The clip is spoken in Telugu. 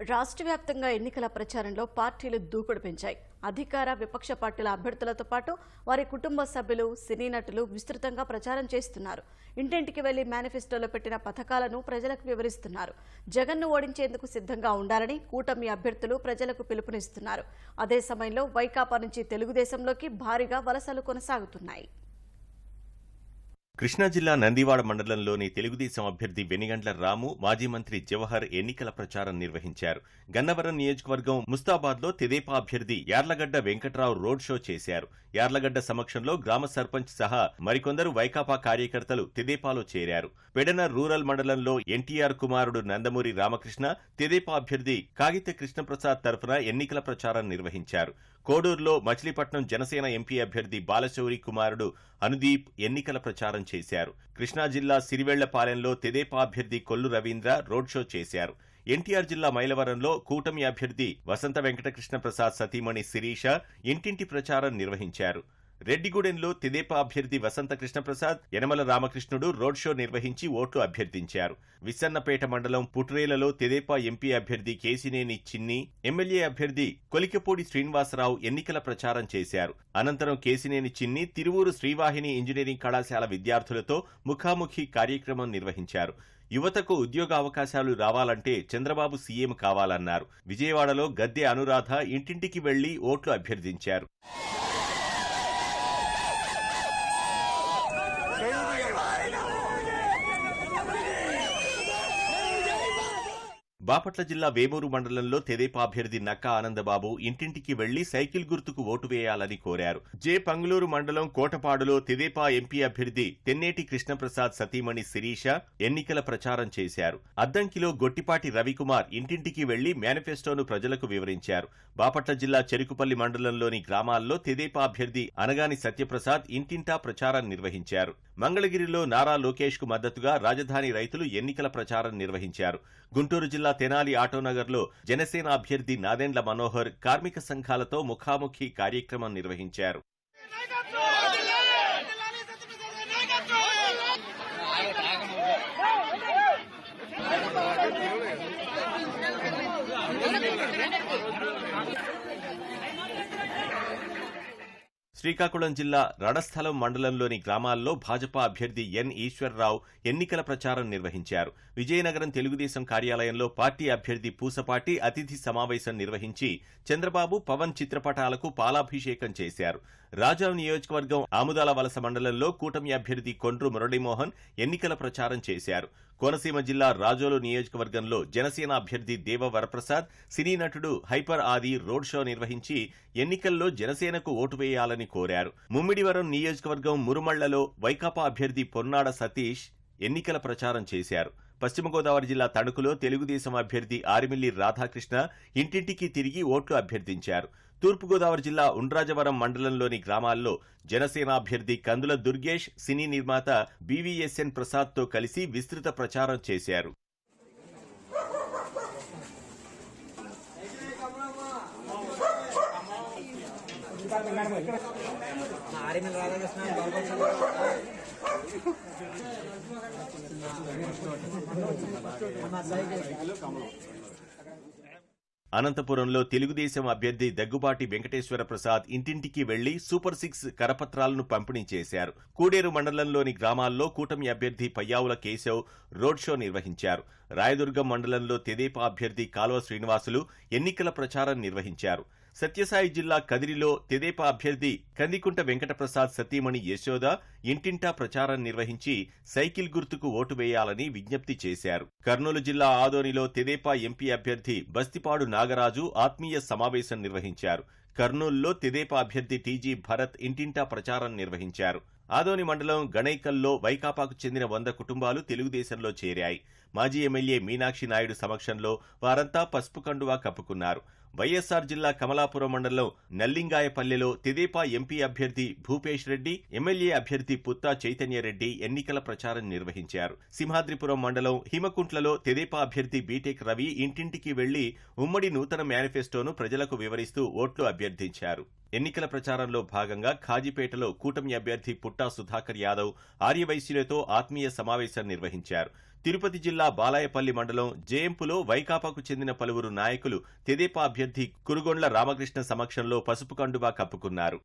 రాష్ట్ర వ్యాప్తంగా ఎన్నికల ప్రచారంలో పార్టీలు దూకుడు పెంచాయి. అధికార విపక్ష పార్టీల అభ్యర్థులతో పాటు వారి కుటుంబ సభ్యులు సినీ నటులు విస్తృతంగా ప్రచారం చేస్తున్నారు. ఇంటింటికి వెళ్ళి మేనిఫెస్టోలో పెట్టిన పథకాలను ప్రజలకు వివరిస్తున్నారు. జగన్ను ఓడించేందుకు సిద్ధంగా ఉండాలని కూటమి అభ్యర్థులు ప్రజలకు పిలుపునిస్తున్నారు. అదే సమయంలో వైకాపా నుంచి తెలుగుదేశంలోకి భారీగా వలసలు కొనసాగుతున్నాయి. కృష్ణా జిల్లా నందివాడ మండలంలోని తెలుగుదేశం అభ్యర్థి వెనిగండ్ల రాము మాజీ మంత్రి జవహర్ ఎన్నికల ప్రచారం నిర్వహించారు. గన్నవరం నియోజకవర్గం ముస్తాబాద్లో తెదేపా అభ్యర్థి యార్లగడ్డ వెంకట్రావు రోడ్ షో చేశారు. యార్లగడ్డ సమక్షంలో గ్రామ సర్పంచ్ సహా మరికొందరు వైకాపా కార్యకర్తలు తెదేపాలో చేరారు. పెడన రూరల్ మండలంలో ఎన్టీఆర్ కుమారుడు నందమూరి రామకృష్ణ తెదేపా అభ్యర్థి కాగిత కృష్ణప్రసాద్ తరఫున ఎన్నికల ప్రచారం నిర్వహించారు. కోడూరులో మచిలీపట్నం జనసేన ఎంపీ అభ్యర్థి బాలశౌరి కుమారుడు అనుదీప్ ఎన్నికల ప్రచారం చేశారు. కృష్ణా జిల్లా సిరివెళ్ళపాలెంలో తెదేపా అభ్యర్థి కొల్లు రవీంద్ర రోడ్ షో చేశారు. ఎన్టీఆర్ జిల్లా మైలవరంలో కూటమి అభ్యర్థి వసంత వెంకటకృష్ణ ప్రసాద్ సతీమణి శిరీష ఇంటింటి ప్రచారం నిర్వహించారు. రెడ్డిగూడెంలో తెదేపా అభ్యర్థి వసంత కృష్ణప్రసాద్ యనమల రామకృష్ణుడు రోడ్ షో నిర్వహించి ఓట్లు అభ్యర్థించారు. విసన్నపేట మండలం పుట్రేలలో తెదేపా ఎంపీ అభ్యర్థి కేసినేని చిన్ని ఎమ్మెల్యే అభ్యర్థి కొలికపూడి శ్రీనివాసరావు ఎన్నికల ప్రచారం చేశారు. అనంతరం కేసినేని చిన్ని తిరువూరు శ్రీవాహిని ఇంజనీరింగ్ కళాశాల విద్యార్థులతో ముఖాముఖి కార్యక్రమం నిర్వహించారు. యువతకు ఉద్యోగ అవకాశాలు రావాలంటే చంద్రబాబు సీఎం కావాలన్నారు. విజయవాడలో గద్దె అనురాధ ఇంటింటికి వెళ్ళి ఓట్లు అభ్యర్థించారు. బాపట్ల జిల్లా వేమూరు మండలంలో తెదేపా అభ్యర్థి నక్కా ఆనందబాబు ఇంటింటికి వెళ్ళి సైకిల్ గుర్తుకు ఓటు వేయాలని కోరారు. జే. పంగులూరు మండలం కోటపాడులో తెదేపా ఎంపీ అభ్యర్థి తెన్నేటి కృష్ణప్రసాద్ సతీమణి శిరీష ఎన్నికల ప్రచారం చేశారు. అద్దంకిలో గొట్టిపాటి రవికుమార్ ఇంటింటికి వెళ్ళి మేనిఫెస్టోను ప్రజలకు వివరించారు. బాపట్ల జిల్లా చెరుకుపల్లి మండలంలోని గ్రామాల్లో తెదేపా అభ్యర్థి అనగాని సత్యప్రసాద్ ఇంటింటా ప్రచారం నిర్వహించారు. మంగళగిరిలో నారా లోకేష్కు మద్దతుగా రాజధాని రైతులు ఎన్నికల ప్రచారం నిర్వహించారు. గుంటూరు జిల్లా తెనాలి ఆటోనగర్లో జనసేన అభ్యర్థి నాదెండ్ల మనోహర్ కార్మిక సంఘాలతో ముఖాముఖి కార్యక్రమం నిర్వహించారు. శ్రీకాకుళం జిల్లా రడస్థలం మండలంలోని గ్రామాల్లో భాజపా అభ్యర్థి ఎన్ ఈశ్వర్రావు ఎన్నికల ప్రచారం నిర్వహించారు. విజయనగరం తెలుగుదేశం కార్యాలయంలో పార్టీ అభ్యర్థి పూసపాటి అతిథి సమావేశం నిర్వహించి చంద్రబాబు పవన్ చిత్రపటాలకు పాలాభిషేకం చేశారు. రాజావ్ నియోజకవర్గం ఆముదాల వలస మండలంలో కూటమి అభ్యర్థి కొండ్రు మురళీమోహన్ ఎన్నికల ప్రచారం చేశారు. కోనసీమ జిల్లా రాజోలు నియోజకవర్గంలో జనసేన అభ్యర్థి దేవ వరప్రసాద్ సినీ నటుడు హైపర్ ఆది రోడ్ షో నిర్వహించి ఎన్నికల్లో జనసేనకు ఓటు వేయాలని కోరారు. ముమ్మిడివరం నియోజకవర్గం మురుమళ్ళలో వైకాపా అభ్యర్థి పొన్నాడ సతీష్ ఎన్నికల ప్రచారం చేశారు. పశ్చిమ గోదావరి జిల్లా తణుకులో తెలుగుదేశం అభ్యర్థి ఆరిమిల్లి రాధాకృష్ణ ఇంటింటికి తిరిగి ఓట్లు అభ్యర్థించారు. తూర్పుగోదావరి జిల్లా ఉండ్రాజవరం మండలంలోని గ్రామాల్లో జనసేన అభ్యర్థి కందుల దుర్గేష్ సినీ నిర్మాత బీవీఎస్ఎన్ ప్రసాద్తో కలిసి విస్తృత ప్రచారం చేశారు. రాధాకృష్ణ అనంతపురంలో తెలుగుదేశం అభ్యర్థి దగ్గుబాటి వెంకటేశ్వర ప్రసాద్ ఇంటింటికి వెళ్ళి సూపర్ సిక్స్ కరపత్రాలను పంపిణీ చేశారు. కూడేరు మండలంలోని గ్రామాల్లో కూటమి అభ్యర్థి పయ్యావుల కేశవ్ రోడ్ షో నిర్వహించారు. రాయదుర్గం మండలంలో తెదేపా అభ్యర్థి కాల్వ శ్రీనివాసులు ఎన్నికల ప్రచారం నిర్వహించారు. సత్యసాయి జిల్లా కదిరిలో తెదేపా అభ్యర్థి కందికుంట వెంకటప్రసాద్ సతీమణి యశోద ఇంటింటా ప్రచారం నిర్వహించి సైకిల్ గుర్తుకు ఓటు వేయాలని విజ్ఞప్తి చేశారు. కర్నూలు జిల్లా ఆదోనిలో తెదేపా ఎంపీ అభ్యర్థి బస్తిపాడు నాగరాజు ఆత్మీయ సమావేశం నిర్వహించారు. కర్నూలులో తెదేపా అభ్యర్థి టీజీ భరత్ ఇంటింటా ప్రచారం నిర్వహించారు. ఆదోని మండలం గణైకల్లో వైకాపాకు చెందిన వంద కుటుంబాలు తెలుగుదేశంలో చేరాయి. మాజీ ఎమ్మెల్యే మీనాక్షి నాయుడు సమక్షంలో వారంతా పసుపు కండువా కప్పుకున్నారు. వైఎస్సార్ జిల్లా కమలాపురం మండలం నల్లింగాయపల్లెలో తెదేపా ఎంపీ అభ్యర్థి భూపేష్ రెడ్డి ఎమ్మెల్యే అభ్యర్థి పుత్తా చైతన్యరెడ్డి ఎన్నికల ప్రచారం నిర్వహించారు. సింహాద్రిపురం మండలం హిమకుంట్లలో తెదేపా అభ్యర్థి బీటెక్ రవి ఇంటింటికి వెళ్ళి ఉమ్మడి నూతన మేనిఫెస్టోను ప్రజలకు వివరిస్తూ ఓట్లు అభ్యర్థించారు. ఎన్నికల ప్రచారంలో భాగంగా ఖాజీపేటలో కూటమి అభ్యర్థి పుట్టా సుధాకర్ యాదవ్ ఆర్యవైశ్యులతో ఆత్మీయ సమావేశం నిర్వహించారు. తిరుపతి జిల్లా బాలాయపల్లి మండలం జేఎంపులో వైకాపాకు చెందిన పలువురు నాయకులు తెదేపా అభ్యర్థి కురుగొండ్ల రామకృష్ణ సమక్షంలో పసుపు కండువా కప్పుకున్నారు.